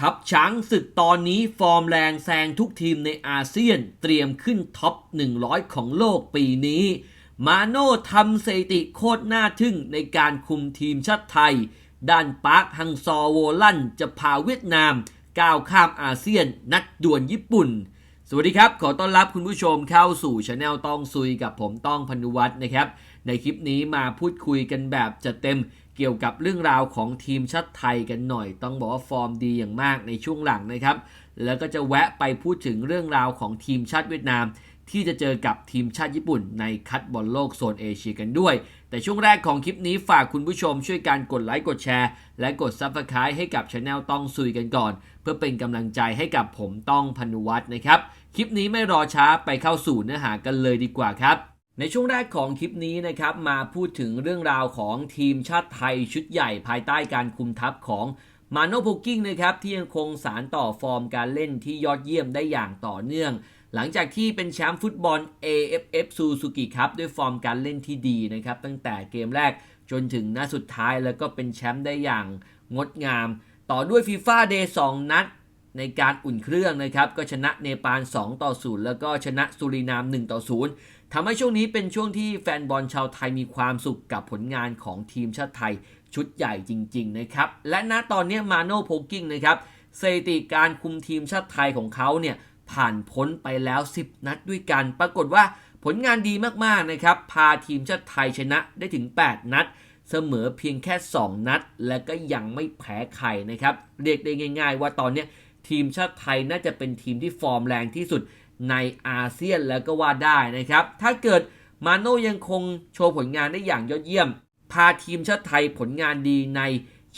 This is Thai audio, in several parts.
ทัพช้างศึกตอนนี้ฟอร์มแรงแซงทุกทีมในอาเซียน เตรียมขึ้นท็อป 100 ของโลกปีนี้ มาโน่ทำสถิติโคตรน่าทึ่งในการคุมทีมชาติไทย ด้านปาร์คฮังซอโวลันจะพาเวียดนาม ก้าวข้ามอาเซียนนัดด่วนญี่ปุ่น สวัสดีครับ ขอต้อนรับคุณผู้ชมเข้าสู่ช anel ต้องซุยกับผมต้องพนุวัฒน์นะครับ ในคลิปนี้มาพูดคุยกันแบบจะเต็ม เกี่ยวกับเรื่องราวของทีมชาติไทยกันหน่อย ต้องบอกว่าฟอร์มดีอย่างมากในช่วงหลังนะครับ แล้วก็จะแวะไปพูดถึงเรื่องราวของทีมชาติเวียดนาม ที่จะเจอกับทีมชาติญี่ปุ่น ในคัดบอลโลกโซนเอเชียกันด้วย แต่ช่วงแรกของคลิปนี้ฝากคุณผู้ชมช่วยการกดไลค์กดแชร์ และกด Subscribe ให้กับช anel ต้องซุยกันก่อน เพื่อเป็นกำลังใจให้กับผมต้องพนุวัฒน์นะครับคลิปนี้ไม่รอช้าไปเข้าสู่เนื้อหากันเลยดีกว่าครับ ในช่วงแรกของคลิปนี้นะครับมาพูดถึงเรื่องราวของทีมชาติไทยชุดใหญ่ภายใต้การคุมทัพของมาโนโพกิ้งนะครับที่ยังคงสารต่อฟอร์มการเล่นที่ยอดเยี่ยมได้อย่างต่อเนื่อง หลังจากที่เป็นแชมป์ฟุตบอล AFF Suzuki Cup ด้วยฟอร์มการเล่นที่ดีนะครับตั้งแต่เกมแรกจนถึงนัดสุดท้ายแล้วก็เป็นแชมป์ได้อย่างงดงาม ต่อด้วยฟีฟ่าเดย์2นัดในการอุ่นเครื่องนะครับก็ชนะเนปาล2ต่อ0แล้วก็ชนะสุรินาม1ต่อ0 ทำให้ช่วงนี้เป็นช่วงที่แฟนบอลชาวไทยมีความสุขกับผลงานของทีมชาติไทยชุดใหญ่จริง ๆ นะครับ และณตอนนี้มาโน่โพกิ้งนะครับสถิติการคุมทีมชาติไทยของเขาเนี่ยผ่านพ้นไปแล้ว 10 นัดด้วยกัน ปรากฏว่าผลงานดีมากๆนะครับ พาทีมชาติไทยชนะได้ถึง 8 นัด เสมอเพียงแค่ 2 นัด และก็ยังไม่แพ้ใครนะครับ เรียกได้ง่าย ๆ ว่าตอนนี้ทีมชาติไทยน่าจะเป็นทีมที่ฟอร์มแรงที่สุด ในอาเซียนแล้วก็ว่าได้นะครับ ถ้าเกิดมาโน่ยังคงโชว์ผลงานได้อย่างยอดเยี่ยม พาทีมชาติไทยผลงานดีใน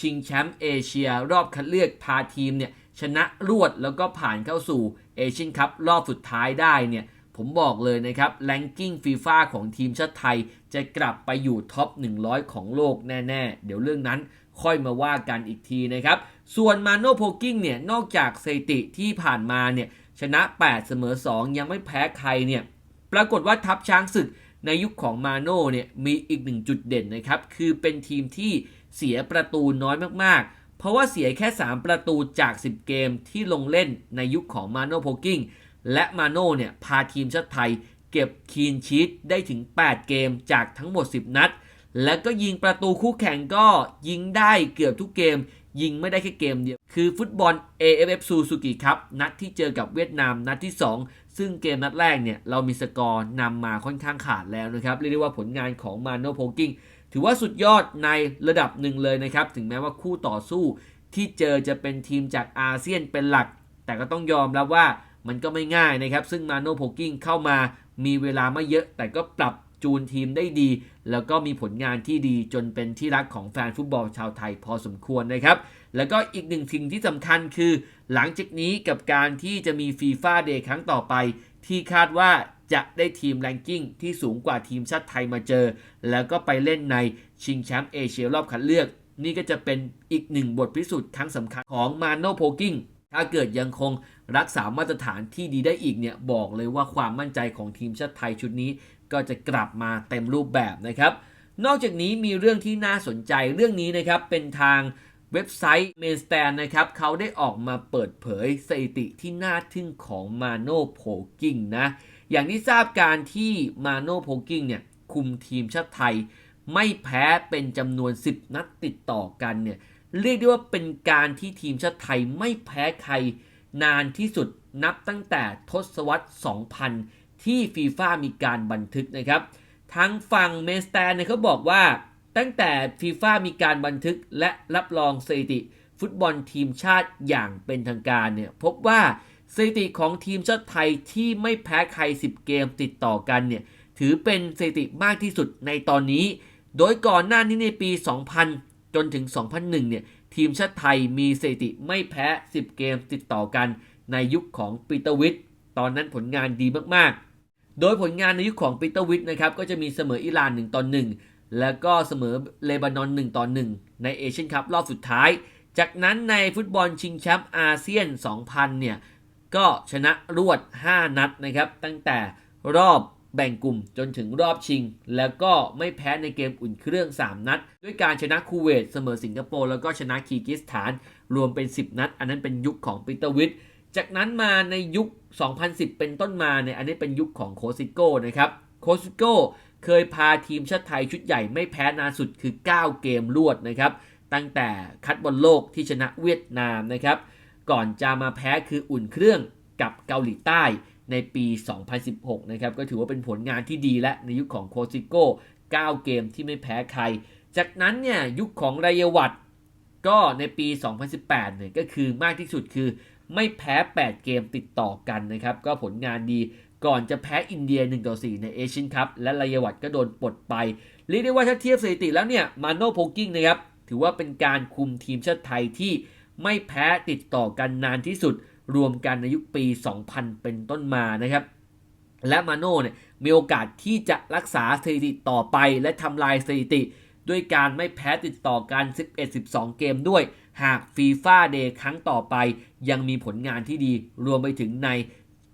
ชิงแชมป์เอเชีย รอบคัดเลือกพาทีมเนี่ยชนะรวดแล้วก็ผ่านเข้าสู่เอเชียนคัพรอบสุดท้ายได้เนี่ยผมบอกเลยนะครับแลนกิ้งฟีฟ่าของทีมชาติไทย จะกลับไปอยู่ท็อป 100 ของโลกแน่ๆ เดี๋ยวเรื่องนั้นค่อยมาว่ากันอีกทีนะครับ ส่วนมาโนโพกิ้งเนี่ยนอกจากสถิติที่ผ่านมาเนี่ย ชนะ 8 เสมอ 2 ยังไม่แพ้ใครเนี่ยปรากฏว่าทัพช้างศึกในยุคของมาโน่เนี่ยมีอีกหนึ่งจุดเด่นนะครับ คือเป็นทีมที่เสียประตูน้อยมากๆ เพราะว่าเสียแค่ 3 ประตูจาก 10 เกมที่ลงเล่นในยุคของมาโน่โพกิ้งและมาโน่เนี่ยพาทีมชาติไทย เก็บคีนชีตได้ถึง 8 เกมจากทั้งหมด 10 นัด และก็ยิงประตูคู่แข่งก็ยิงได้เกือบทุกเกม ยิงไม่ได้แค่เกมเดียว คือฟุตบอล AFF Suzuki ครับ นัดที่เจอกับเวียดนามนัดที่ 2 ซึ่งเกมนัดแรกเนี่ย เรามีสกอร์นำมาค่อนข้างขาดแล้วนะครับ เรียกได้ว่าผลงานของมาโนโพกิ้งถือว่าสุดยอดในระดับหนึ่งเลยนะครับ ถึงแม้ว่าคู่ต่อสู้ที่เจอจะเป็นทีมจากอาเซียนเป็นหลัก แต่ก็ต้องยอมรับว่ามันก็ไม่ง่ายนะครับ ซึ่งมาโนโพกิ้งเข้ามามีเวลาไม่เยอะ แต่ก็ปรับ จูนทีมได้ดี แล้วก็มีผลงานที่ดีจนเป็นที่รักของแฟนฟุตบอลชาวไทยพอสมควรนะครับ แล้วก็อีกหนึ่งสิ่งที่สำคัญคือ หลังจากนี้กับการที่จะมีฟีฟ่าเดย์ครั้งต่อไป ที่คาดว่าจะได้ทีมแรงกิ้งที่สูงกว่าทีมชาติไทยมาเจอ แล้วก็ไปเล่นในชิงแชมป์เอเชียรอบคัดเลือก นี่ก็จะเป็นอีกหนึ่งบทพิสูจน์ครั้งสำคัญของมาโนโพกิ้งถ้าเกิดยังคงรักษามาตรฐานที่ดีได้อีกเนี่ยบอกเลยว่าความมั่นใจของทีมชาติไทยชุดนี้ ก็จะกลับมาเต็มรูปแบบนะครับ นอกจากนี้มีเรื่องที่น่าสนใจเรื่องนี้นะครับ เป็นทางเว็บไซต์ m a i n s t a n นะครับเขาได้ออกมาเปิดเผยสถิติที่น่าทึ่งของมาโนโพกิ้งนะ อย่างที่ทราบการที่มาโนโพกิ้งเนี่ยคุมทีมชาติไทย ไม่แพ้เป็นจำนวน 10 นัดติดต่อกันเนี่ยเรียกได้ว่าเป็นการที่ทีมชาติไทยไม่แพ้ใครนานที่สุดนับตั้งแต่ทศวรรษ2000 ที่ฟีฟ่ามีการบันทึกนะครับทางฝั่งเมสแตนเนี่ยเขาบอกว่า ตั้งแต่ฟีฟ่ามีการบันทึกและรับรองสถิติ ฟุตบอลทีมชาติอย่างเป็นทางการเนี่ยพบว่าสถิติของทีมชาติไทยที่ไม่แพ้ใคร 10 เกมติดต่อกันเนี่ยถือเป็นสถิติมากที่สุดในตอนนี้ โดยก่อนหน้านี้ในปี 2000 จนถึง 2001 เนี่ยทีมชาติไทยมีสถิติไม่แพ้ 10 เกมติดต่อกันในยุคของปีเตอร์วิทตอนนั้นผลงานดีมากๆ โดยผลงานในยุคของปีเตอร์วิทนะครับก็จะมีเสมออิหร่าน1ต่อ1 แล้วก็เสมอเลบานอน1ต่อ1 ในเอเชียนคัพรอบสุดท้าย จากนั้นในฟุตบอลชิงแชมป์อาเซียน 2000 เนี่ย ก็ชนะรวด 5 นัดนะครับ ตั้งแต่รอบแบ่งกลุ่มจนถึงรอบชิง แล้วก็ไม่แพ้ในเกมอุ่นเครื่อง 3 นัด ด้วยการชนะคูเวตเสมอสิงคโปร์แล้วก็ชนะคีร์กิสถาน รวมเป็น 10 นัด อันนั้นเป็นยุคของปีเตอร์วิท จากนั้นมาในยุค 2010 เป็นต้นมาเนี่ยอันนี้เป็นยุคของโคซิโก้นะครับโคซิโก้เคยพาทีมชาติไทยชุดใหญ่ไม่แพ้นานสุดคือ 9 เกมรวดนะครับ ตั้งแต่คัดบอลโลกที่ชนะเวียดนามนะครับ ก่อนจะมาแพ้คืออุ่นเครื่องกับเกาหลีใต้ในปี 2016 นะครับ ก็ถือว่าเป็นผลงานที่ดีและในยุคของโคซิโก้ 9 เกมที่ไม่แพ้ใคร จากนั้นเนี่ยยุคของรายวัตก็ในปี 2018 เนี่ยก็คือมากที่สุดคือ ไม่แพ้ 8 เกมติดต่อกันนะครับ ก็ผลงานดีก่อนจะแพ้อินเดีย1ต่อ4ในเอเชียนคัพและรายวัตก็โดนปลดไป เรียกได้ว่าถ้าเทียบสถิติแล้วเนี่ยมาโนโพกิ้งนะครับ ถือว่าเป็นการคุมทีมชาติไทยที่ไม่แพ้ติดต่อกันนานที่สุด รวมกันในยุคปี 2000 เป็นต้นมานะครับ และมาโน่เนี่ยมีโอกาสที่จะรักษาสถิติต่อไปและทำลายสถิติ ด้วยการไม่แพ้ติดต่อกัน 11-12 เกมด้วย หากฟีฟ่าเดย์ครั้งต่อไป ยังมีผลงานที่ดีรวมไปถึงใน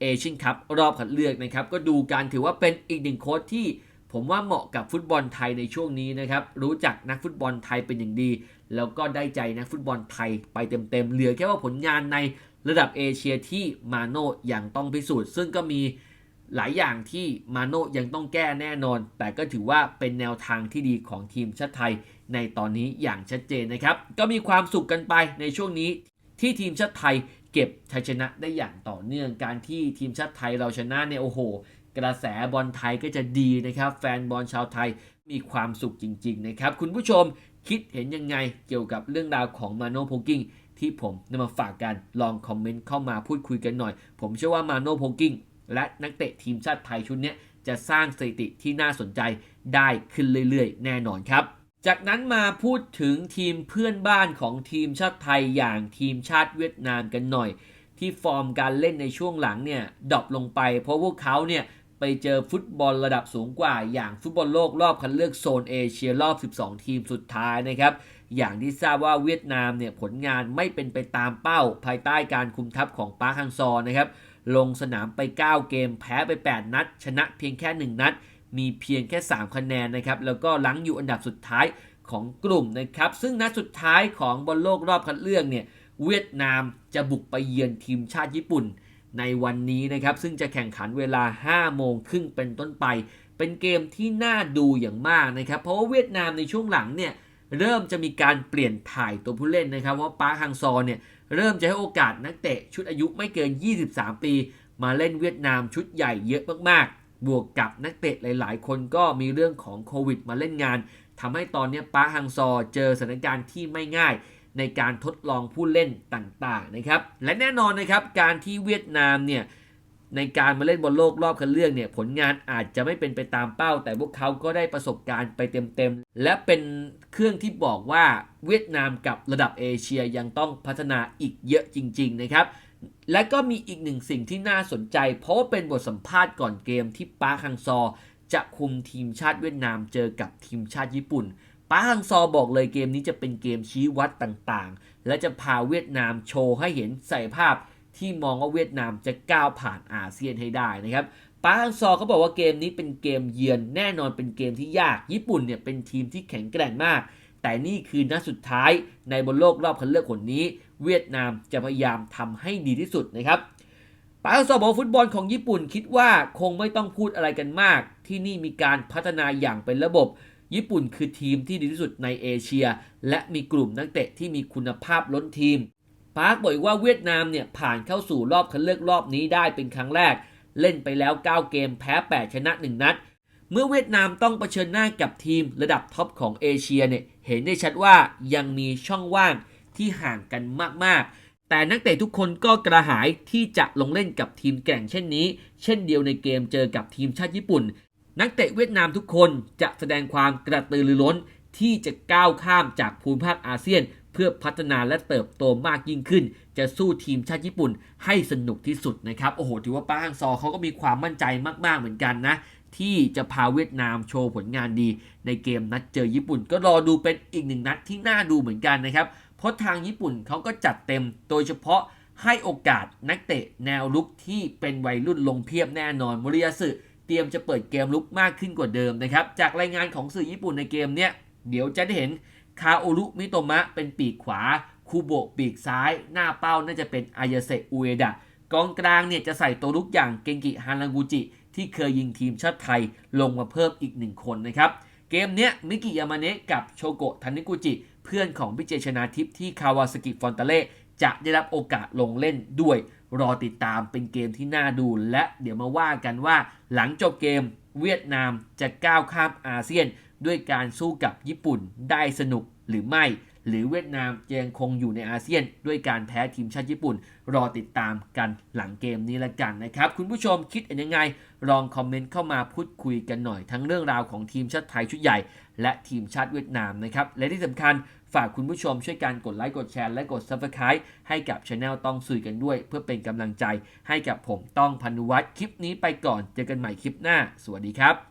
เอเชียนคัพรอบคัดเลือกนะครับ ก็ดูการถือว่าเป็นอีกหนึ่งโค้ชที่ผมว่าเหมาะกับฟุตบอลไทยในช่วงนี้นะครับ รู้จักนักฟุตบอลไทยเป็นอย่างดี แล้วก็ได้ใจนักฟุตบอลไทยไปเต็มๆ เหลือแค่ว่าผลงานในระดับเอเชียที่มาโน่ยังต้องพิสูจน์ ซึ่งก็มีหลายอย่างที่มาโน่ยังต้องแก้แน่นอน แต่ก็ถือว่าเป็นแนวทางที่ดีของทีมชาติไทย ในตอนนี้อย่างชัดเจนนะครับ ก็มีความสุขกันไปในช่วงนี้ที่ทีมชาติไทยเก็บชัยชนะได้อย่างต่อเนื่องการที่ทีมชาติไทยเราชนะเนี่ยโอ้โห กระแสบอลไทยก็จะดีนะครับ แฟนบอลชาวไทยมีความสุขจริง ๆ นะครับ คุณผู้ชมคิดเห็นยังไงเกี่ยวกับเรื่องราวของมาโนโพกิ้งที่ผมนำมาฝากกันลองคอมเมนต์เข้ามาพูดคุยกันหน่อย ผมเชื่อว่ามาโนโพกิ้งและนักเตะทีมชาติไทยชุดนี้จะสร้างสถิติที่น่าสนใจได้ขึ้นเรื่อย ๆ แน่นอนครับ จากนั้นมาพูดถึงทีมเพื่อนบ้านของทีมชาติไทยอย่างทีมชาติเวียดนามกันหน่อย ที่ฟอร์มการเล่นในช่วงหลังเนี่ยดรอปลงไป เพราะพวกเขาเนี่ยไปเจอฟุตบอลระดับสูงกว่า อย่างฟุตบอลโลกรอบคัดเลือกโซนเอเชียรอบ 12 ทีมสุดท้ายนะครับ อย่างที่ทราบว่าเวียดนามเนี่ยผลงานไม่เป็นไปตามเป้า ภายใต้การคุมทัพของปาร์คฮังซอนะครับลงสนามไป 9 เกมแพ้ไป 8 นัด ชนะเพียงแค่ 1 นัด มีเพียงแค่ 3 คะแนนนะครับ แล้วก็หลังอยู่อันดับสุดท้ายของกลุ่มนะครับ ซึ่งนัดสุดท้ายของบอลโลกรอบคัดเลือกเนี่ย เวียดนามจะบุกไปเยือนทีมชาติญี่ปุ่น ในวันนี้นะครับ ซึ่งจะแข่งขันเวลา 5 โมงครึ่งเป็นต้นไป เป็นเกมที่น่าดูอย่างมากนะครับ เพราะว่าเวียดนามในช่วงหลังเนี่ยเริ่มจะมีการเปลี่ยนถ่ายตัวผู้เล่นนะครับว่าปาร์คฮังซอเนี่ยเริ่มจะให้โอกาสนักเตะชุดอายุไม่เกิน 23 ปี มาเล่นเวียดนามชุดใหญ่เยอะมากๆ บวกกับนักเตะหลาย ๆ คนก็มีเรื่องของโควิดมาเล่นงานทำให้ตอนนี้ป้าฮังซอเจอสถานการณ์ที่ไม่ง่ายในการทดลองผู้เล่นต่างๆนะครับและแน่นอนนะครับการที่เวียดนามเนี่ยในการมาเล่นบอลโลกรอบคัดเลือกเนี่ยผลงานอาจจะไม่เป็นไปตามเป้า แต่พวกเขาก็ได้ประสบการณ์ไปเต็มๆ และเป็นเครื่องที่บอกว่าเวียดนามกับระดับเอเชียยังต้องพัฒนาอีกเยอะจริง ๆ นะครับ และก็มีอีกหนึ่งสิ่งที่น่าสนใจ เพราะว่าเป็นบทสัมภาษณ์ก่อนเกมที่ปาคังซอ จะคุมทีมชาติเวียดนามเจอกับทีมชาติญี่ปุ่นปาฮังซอบอกเลยเกมนี้จะเป็นเกมชี้วัดต่างๆ และจะพาเวียดนามโชว์ให้เห็นใส่ภาพที่มองว่าเวียดนามจะก้าวผ่านอาเซียนให้ได้นะครับปาฮังซอเขาบอกว่าเกมนี้เป็นเกมเยือนแน่นอนเป็นเกมที่ยาก ญี่ปุ่นเนี่ยเป็นทีมที่แข็งแกร่งมาก แต่นี่คือนัดสุดท้ายในบนโลกรอบคัดเลือกคนนี้ เวียดนามจะพยายามทำให้ดีที่สุดนะครับปาฮังซอบอกฟุตบอลของญี่ปุ่นคิดว่าคงไม่ต้องพูดอะไรกันมาก ที่นี่มีการพัฒนาอย่างเป็นระบบ ญี่ปุ่นคือทีมที่ดีที่สุดในเอเชีย และมีกลุ่มนักเตะที่มีคุณภาพล้นทีมปาร์คบอกว่าเวียดนามเนี่ยผ่านเข้าสู่รอบคัดเลือกรอบนี้ได้เป็นครั้งแรก เล่นไปแล้ว 9 เกมแพ้ 8 ชนะ 1 นัด เมื่อเวียดนามต้องเผชิญหน้ากับทีมระดับท็อปของเอเชียเนี่ยเห็นได้ชัดว่ายังมีช่องว่าง ที่ห่างกันมากๆ แต่นักเตะทุกคนก็กระหายที่จะลงเล่นกับทีมแกร่งเช่นนี้ เช่นเดียวในเกมเจอกับทีมชาติญี่ปุ่น นักเตะเวียดนามทุกคนจะแสดงความกระตือรือร้นที่จะก้าวข้ามจากภูมิภาคอาเซียน เพื่อพัฒนาและเติบโตมากยิ่งขึ้น จะสู้ทีมชาติญี่ปุ่นให้สนุกที่สุดนะครับโอ้โหถือว่าป้าฮังซอเขาก็มีความมั่นใจมากๆเหมือนกันนะที่จะพาเวียดนามโชว์ผลงานดี ในเกมนัดเจอญี่ปุ่น ก็รอดูเป็นอีกหนึ่งนัดที่น่าดูเหมือนกันนะครับ เพราะทางญี่ปุ่นเขาก็จัดเต็มโดยเฉพาะให้โอกาสนักเตะแนวลุกที่เป็นวัยรุ่นลงเพียบแน่นอนมริยาสึเตรียมจะเปิดเกมลุกมากขึ้นกว่าเดิมนะครับ จากรายงานของสื่อญี่ปุ่นในเกมเนี้ยเดี๋ยวจะได้เห็นคาโอรุมิโตมะเป็นปีกขวาคูโบะปีกซ้าย หน้าเป้าน่าจะเป็นอายาเซอุเอดะกองกลางเนี่ยจะใส่ตัวลุกอย่างเกงกิฮานากุจิ ที่เคยยิงทีมชาติไทยลงมาเพิ่มอีกหนึ่งคนนะครับ เกมเนี้ยมิกิยามาเนะกับโชโกะทานิกุจิ เพื่อนของพิเจชนาทิพย์ที่คาวาสกิฟอนตาเล่จะได้รับโอกาสลงเล่นด้วย รอติดตามเป็นเกมที่น่าดู และเดี๋ยวมาว่ากันว่า หลังจบเกมเวียดนามจะก้าวข้ามอาเซียน ด้วยการสู้กับญี่ปุ่นได้สนุกหรือไม่ หรือเวียดนามยังคงอยู่ในอาเซียน ด้วยการแพ้ทีมชาติญี่ปุ่น รอติดตามกันหลังเกมนี้ละกันนะครับ คุณผู้ชมคิดเห็นยังไง ลองคอมเมนต์เข้ามาพูดคุยกันหน่อยทั้งเรื่องราวของทีมชาติไทยชุดใหญ่ และทีมชาติเวียดนามนะครับและที่สำคัญฝากคุณผู้ชมช่วยการกดไลค์กดแชร์และกด Subscribe ให้กับช anel ต้องซุยกันด้วย เพื่อเป็นกำลังใจให้กับผมต้องพันุวัฒน์คลิปนี้ไปก่อน เจอกันใหม่คลิปหน้า สวัสดีครับ